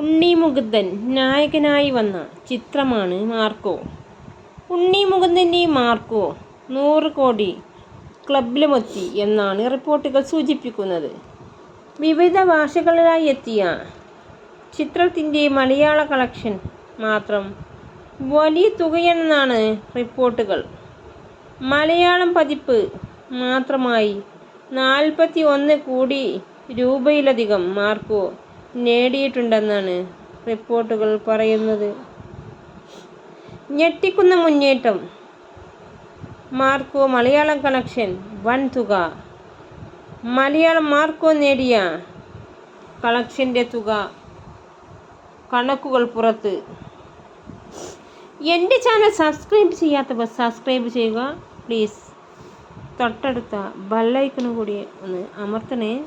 ഉണ്ണി മുകുന്ദൻ നായകനായി വന്ന ചിത്രമാണ് മാർക്കോ. ഉണ്ണി മുകുന്ദന്റെ മാർക്കോ നൂറ് കോടി ക്ലബിലുമെത്തി എന്നാണ് റിപ്പോർട്ടുകൾ സൂചിപ്പിക്കുന്നത്. വിവിധ ഭാഷകളിലായി എത്തിയ ചിത്രത്തിന്റെ മലയാള കളക്ഷൻ മാത്രം വലിയ തുകയെന്നാണ് റിപ്പോർട്ടുകൾ. മലയാളം പതിപ്പ് മാത്രമായി നാൽപ്പത്തി ഒന്ന് കോടി രൂപയിലധികം മാർക്കോ നേടിയിട്ടുണ്ടെന്നാണ് റിപ്പോർട്ടുകൾ പറയുന്നത്. ഞെട്ടിക്കുന്ന മുന്നേറ്റം. മാർക്കോ മലയാളം കണക്ഷൻ വൻ തുക മലയാളം മാർക്കോ നേടിയ കളക്ഷന്റെ തുക. കണക്കുകൾ പുറത്ത്. എന്റെ ചാനൽ സബ്സ്ക്രൈബ് ചെയ്യാത്തവർ സബ്സ്ക്രൈബ് ചെയ്യുക. പ്ലീസ്. തൊട്ടടുത്ത ബെല്ലൈക്കണും കൂടി ഒന്ന് അമർത്തണേ.